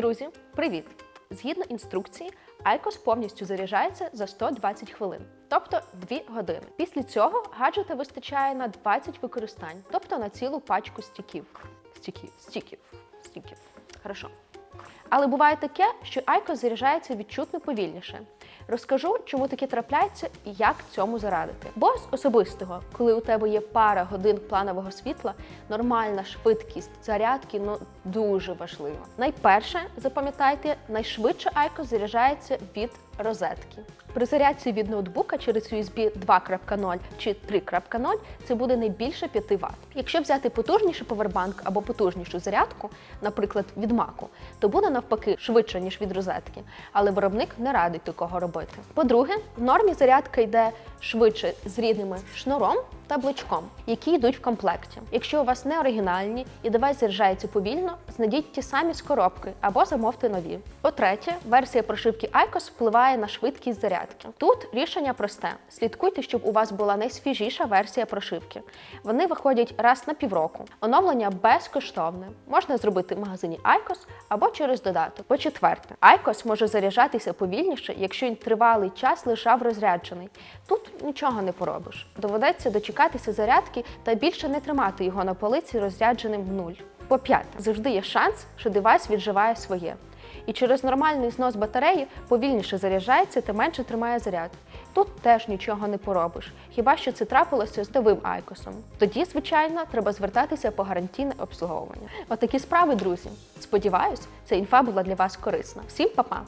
Друзі, привіт! Згідно інструкції, Айкос повністю заряджається за 120 хвилин, тобто 2 години. Після цього гаджета вистачає на 20 використань, тобто на цілу пачку стіків. Стіків, стіків, стіків. Хорошо. Але буває таке, що Айкос заряджається відчутно повільніше. Розкажу, чому таке трапляється і як цьому зарадити. Бо з особистого, коли у тебе є пара годин планового світла, нормальна швидкість зарядки ну дуже важлива. Найперше, запам'ятайте, найшвидше Айкос заряджається від розетки. При зарядці від ноутбука через USB 2.0 чи 3.0 це буде не більше 5 Вт. Якщо взяти потужніший повербанк або потужнішу зарядку, наприклад, від Маку, то буде навпаки швидше, ніж від розетки, але виробник не радить такого робити. По-друге, в нормі зарядка йде швидше з рідними шнуром та блочком, які йдуть в комплекті. Якщо у вас не оригінальні і девайс заряджається повільно, знайдіть ті самі з коробки або замовте нові. По-третє, версія прошивки ICOS впливає на швидкість зарядки. Тут рішення просте: слідкуйте, щоб у вас була найсвіжіша версія прошивки. Вони виходять раз на півроку. Оновлення безкоштовне. Можна зробити в магазині ICOS або через додаток. По-четверте, ICOS може заряджатися повільніше, якщо він тривалий час лежав розряджений. Тут нічого не поробиш. Доведеться дочекатися зарядки та більше не тримати його на полиці розрядженим в нуль. По-п'яте, завжди є шанс, що девайс відживає своє. І через нормальний знос батареї повільніше заряджається та менше тримає заряд. Тут теж нічого не поробиш, хіба що це трапилося з новим айкосом. Тоді, звичайно, треба звертатися по гарантійне обслуговування. Отакі справи, друзі. Сподіваюсь, ця інфа була для вас корисна. Всім па-па!